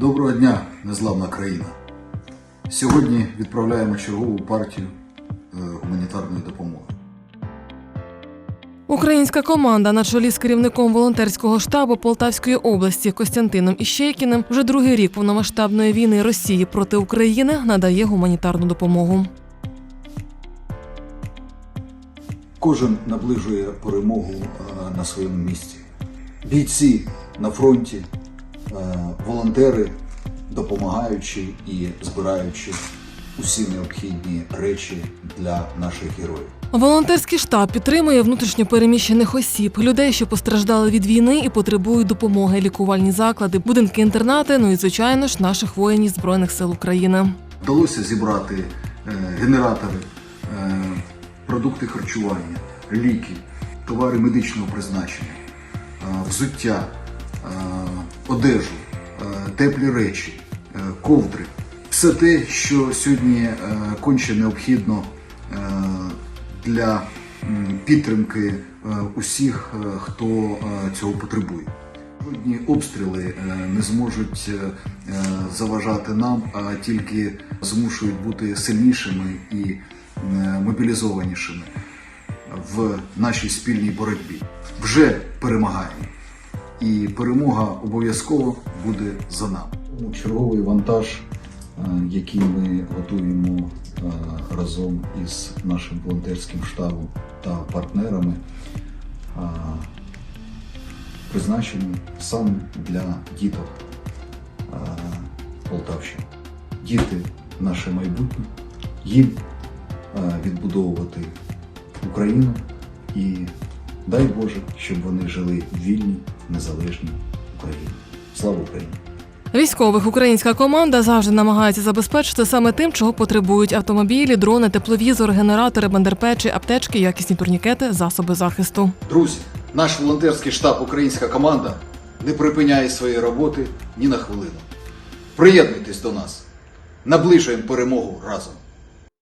Доброго дня, незламна країна. Сьогодні відправляємо чергову партію е, гуманітарної допомоги. Українська команда на чолі з керівником волонтерського штабу Полтавської області Костянтином Іщейкіним вже другий рік повномасштабної війни Росії проти України надає гуманітарну допомогу. Кожен наближує перемогу е, на своєму місці. Бійці на фронті, волонтери, допомагаючи і збираючи усі необхідні речі для наших героїв. Волонтерський штаб підтримує внутрішньо переміщених осіб, людей, що постраждали від війни і потребують допомоги, лікувальні заклади, будинки інтернати. Ну і звичайно ж наших воїнів збройних сил України. Вдалося зібрати е, генератори, е, продукти харчування, ліки, товари медичного призначення, е, взуття, е, одежу, е, теплі речі, е, ковдри. Все те, що сьогодні е, конче необхідно е, для підтримки е, усіх, е, хто е, цього потребує. Жодні обстріли е, не зможуть е, е, заважати нам, а тільки змушують бути сильнішими і е, мобілізованішими в нашій спільній боротьбі. Вже перемагаємо. І перемога обов'язково буде за нами. Черговий вантаж, е, який ми готуємо е, разом із нашим волонтерським штабом та партнерами, е, призначений саме для діток Полтавщини. Діти наше майбутнє, їм відбудовувати Україну і дай Боже, щоб вони жили в вільній, незалежній Україні. Слава Україні! Військових українська команда завжди намагається забезпечити саме тим, чого потребують автомобілі, дрони, тепловізор, генератори, бандерпечі, аптечки, якісні турнікети, засоби захисту. Друзі, наш волонтерський штаб Українська команда не припиняє своєї роботи ні на хвилину. Приєднуйтесь до нас, наближуємо перемогу разом.